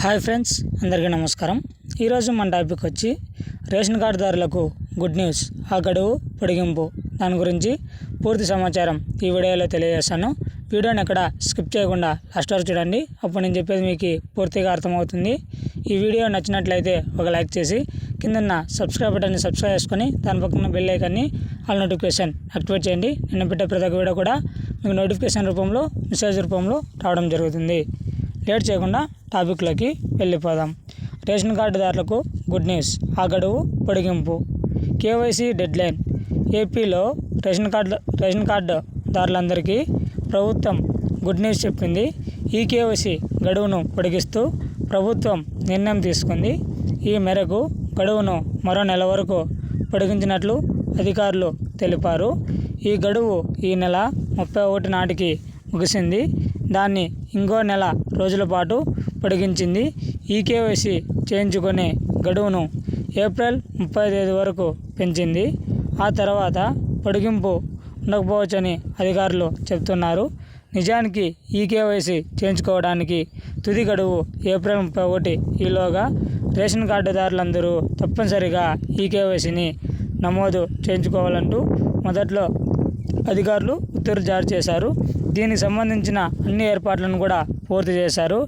Hi friends అందరికీ నమస్కారం. ఈరోజు మన టాపిక్ వచ్చి రేషన్ కార్డుదారులకు గుడ్ న్యూస్ ఆ గడువు పొడిగింపు. దాని గురించి పూర్తి సమాచారం ఈ వీడియోలో తెలియజేస్తాను. వీడియోని ఎక్కడ స్కిప్ చేయకుండా లాస్ట్ వరకు చూడండి. అప్పుడు నేను చెప్పేది మీకు పూర్తిగా అర్థమవుతుంది. ఈ వీడియో నచ్చినట్లయితే ఒక లైక్ చేసి కిందన్న సబ్స్క్రైబ్ బటన్ని సబ్స్క్రైబ్ చేసుకొని దాని పక్కన బెల్ ఐకాన్ని ఆల్ నోటిఫికేషన్ యాక్టివేట్ చేయండి. నేను పెట్టే ప్రతి ఒక్క వీడియో కూడా మీకు నోటిఫికేషన్ రూపంలో మెసేజ్ రూపంలో రావడం జరుగుతుంది. లేట్ చేయకుండా టాపిక్లోకి వెళ్ళిపోదాం. రేషన్ కార్డుదారులకు గుడ్ న్యూస్. ఆ గడువు పొడిగింపు. KYC deadline. ఏపీలో రేషన్ కార్డు రేషన్ కార్డు దారులందరికీ ప్రభుత్వం గుడ్ న్యూస్ చెప్పింది. ఈ కేవైసీ గడువును పొడిగిస్తూ ప్రభుత్వం నిర్ణయం తీసుకుంది. ఈ మేరకు గడువును మరో నెల వరకు పొడిగించినట్లు అధికారులు తెలిపారు. ఈ గడువు ఈ నెల ముప్పై ఒకటి నాటికి ముగిసింది. దాన్ని ఇంకో నెల రోజుల పాటు పొడిగించింది. ఈ కేవైసీ చేయించుకునే గడువును ఏప్రిల్ ముప్పై తేదీ వరకు పెంచింది. ఆ తర్వాత పొడిగింపు ఉండకపోవచ్చని అధికారులు చెబుతున్నారు. నిజానికి ఈ కేవైసీ చేయించుకోవడానికి తుది గడువు ఏప్రిల్ ముప్పై ఒకటి ఈలోగా రేషన్ కార్డుదారులందరూ తప్పనిసరిగా ఈ కేవైసీని నమోదు చేయించుకోవాలంటూ మొదట్లో అధికారులు ఉత్తర్వులు జారీ చేశారు. దీనికి సంబంధించిన అన్ని ఏర్పాట్లను కూడా పూర్తి చేశారు.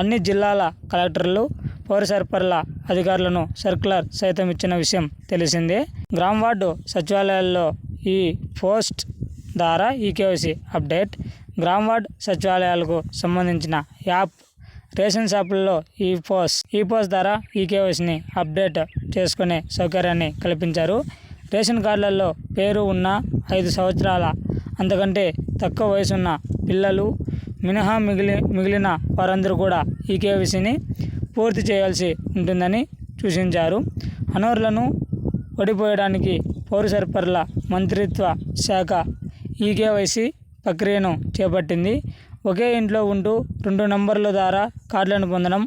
అన్ని జిల్లాల కలెక్టర్లు పౌర సరఫరాల అధికారులను సర్కులర్ సైతం ఇచ్చిన విషయం తెలిసిందే. గ్రామ వార్డు సచివాలయాల్లో ఈ పోస్ట్ ద్వారా ఈకేవైసీ అప్డేట్. గ్రామ వార్డు సచివాలయాలకు సంబంధించిన యాప్ రేషన్ షాపుల్లో ఈ పోస్ ఈ పోస్ట్ ద్వారా కేవైసీని అప్డేట్ చేసుకునే సౌకర్యాన్ని కల్పించారు. రేషన్ కార్డులలో పేరు ఉన్న ఐదు సంవత్సరాల అంతకంటే తక్కువ వయసున్న పిల్లలు మినహా మిగిలి మిగిలిన వారందరూ కూడా ఈ కేవైసీని పూర్తి చేయాల్సి ఉంటుందని సూచించారు. అనర్హులను ఓడిపోయడానికి పౌర సరఫరాల మంత్రిత్వ శాఖ ఈ కేవైసీ ప్రక్రియను చేపట్టింది. ఒకే ఇంట్లో ఉంటూ రెండు నంబర్ల ద్వారా కార్డులను పొందడం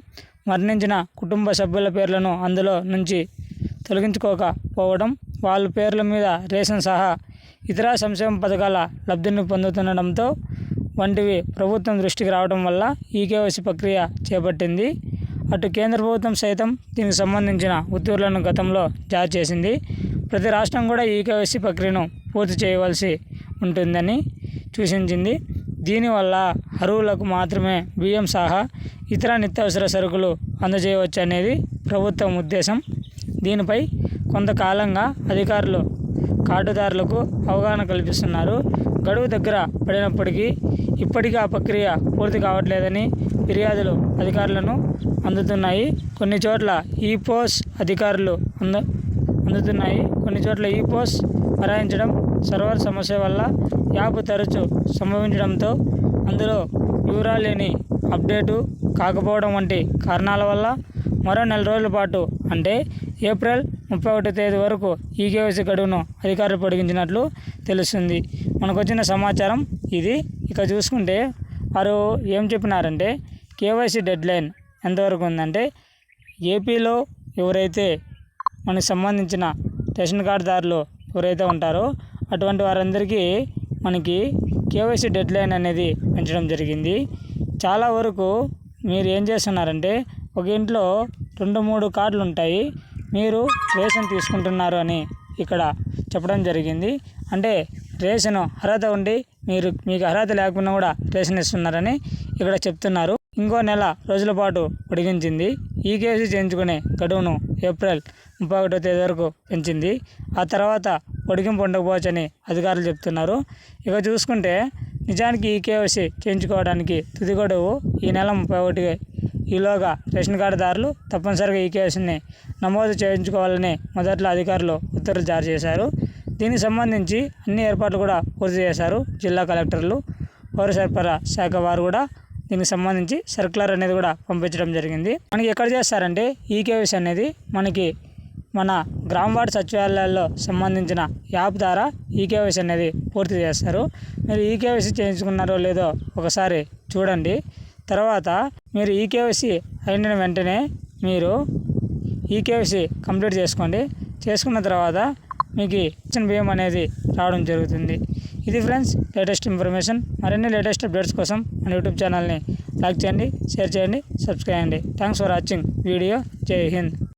మరణించిన కుటుంబ సభ్యుల పేర్లను అందులో నుంచి తొలగించుకోకపోవడం వాళ్ళ పేర్ల మీద రేషన్ సహా ఇతర సంక్షేమ పథకాల లబ్ధిని పొందుతుండడంతో వంటివి ప్రభుత్వం దృష్టికి రావడం వల్ల ఈ కేవైసీ ప్రక్రియ చేపట్టింది. అటు కేంద్ర ప్రభుత్వం సైతం దీనికి సంబంధించిన ఉత్తర్వులను గతంలో జారీ చేసింది. ప్రతి రాష్ట్రం కూడా ఈ కేవైసీ ప్రక్రియను పూర్తి చేయవలసి ఉంటుందని సూచించింది. దీనివల్ల అరువులకు మాత్రమే బియ్యం సహా ఇతర నిత్యావసర సరుకులు అందజేయవచ్చు అనేది ప్రభుత్వం ఉద్దేశం. దీనిపై కొంతకాలంగా అధికారులు కార్డుదారులకు అవగాహన కల్పిస్తున్నారు. గడువు దగ్గర పడినప్పటికీ ఇప్పటికీ ఆ ప్రక్రియ పూర్తి కావట్లేదని ఫిర్యాదులు అధికారులను అందుతున్నాయి. కొన్ని చోట్ల ఈ పోస్ అధికారులు అంద అందుతున్నాయి. కొన్ని చోట్ల ఈ పోస్ మరాయించడం సర్వర్ సమస్య వల్ల యాప్ తరచు సంభవించడంతో అందులో వివరాలు లేని అప్డేటు కాకపోవడం వంటి కారణాల వల్ల మరో నెల రోజుల పాటు అంటే ఏప్రిల్ ముప్పై ఒకటో తేదీ వరకు ఈ కేవైసీ గడువును అధికారులు పొడిగించినట్లు తెలుస్తుంది. మనకు వచ్చిన సమాచారం ఇది. ఇక చూసుకుంటే వారు ఏం చెప్పినారంటే కేవైసీ డెడ్ లైన్ ఎంతవరకు ఉందంటే ఏపీలో ఎవరైతే మనకు సంబంధించిన రేషన్ కార్డుదారులు ఎవరైతే ఉంటారో అటువంటి వారందరికీ మనకి కేవైసీ డెడ్ లైన్ అనేది పెంచడం జరిగింది. చాలా వరకు మీరు ఏం చేస్తున్నారంటే ఒక ఇంట్లో రెండు మూడు కార్డులు ఉంటాయి మీరు రేషన్ తీసుకుంటున్నారు అని ఇక్కడ చెప్పడం జరిగింది. అంటే రేషన్ అర్హత ఉండి మీరు మీకు అర్హత లేకుండా కూడా రేషన్ ఇస్తున్నారని ఇక్కడ చెప్తున్నారు. ఇంకో నెల రోజుల పాటు పొడిగించింది. ఈ కేసు చేయించుకునే గడువును ఏప్రిల్ ముప్పై ఒకటో తేదీ వరకు పెంచింది. ఆ తర్వాత పొడిగింపు ఉండకపోవచ్చని అధికారులు చెప్తున్నారు. ఇక చూసుకుంటే నిజానికి ఈ కేవైసీ చేయించుకోవడానికి తుది గడువు ఈ నెల ముప్పై ఒకటి ఈలోగా రేషన్ కార్డుదారులు తప్పనిసరిగా ఈ కేసుని నమోదు చేయించుకోవాలని మొదట్లో అధికారులు ఉత్తర్వులు జారీ చేశారు. దీనికి సంబంధించి అన్ని ఏర్పాట్లు కూడా పూర్తి చేశారు జిల్లా కలెక్టర్లు. పౌర సరఫరా శాఖ వారు కూడా దీనికి సంబంధించి సర్కులర్ అనేది కూడా పంపించడం జరిగింది. మనకి ఎక్కడ చేస్తారంటే ఈ కేవైసీ అనేది మనకి మన గ్రామ వార్డు సచివాలయాల్లో సంబంధించిన యాప్ ద్వారా ఈ కేవైసీ అనేది పూర్తి చేస్తారు. మీరు ఈ కేవైసీ చేయించుకున్నారో లేదో ఒకసారి చూడండి. తర్వాత మీరు ఈ కేవైసీ అయిన వెంటనే మీరు ఈ కేవైసీ కంప్లీట్ చేసుకోండి. చేసుకున్న తర్వాత మీకు ఇచ్చిన బియ్యం అనేది రావడం జరుగుతుంది. ఇది ఫ్రెండ్స్ లేటెస్ట్ ఇన్ఫర్మేషన్. మరిన్ని లేటెస్ట్ అప్డేట్స్ కోసం మన యూట్యూబ్ ఛానల్ని లైక్ చేయండి షేర్ చేయండి సబ్స్క్రైబ్ చేయండి. Thanks for watching video. జై హింద్.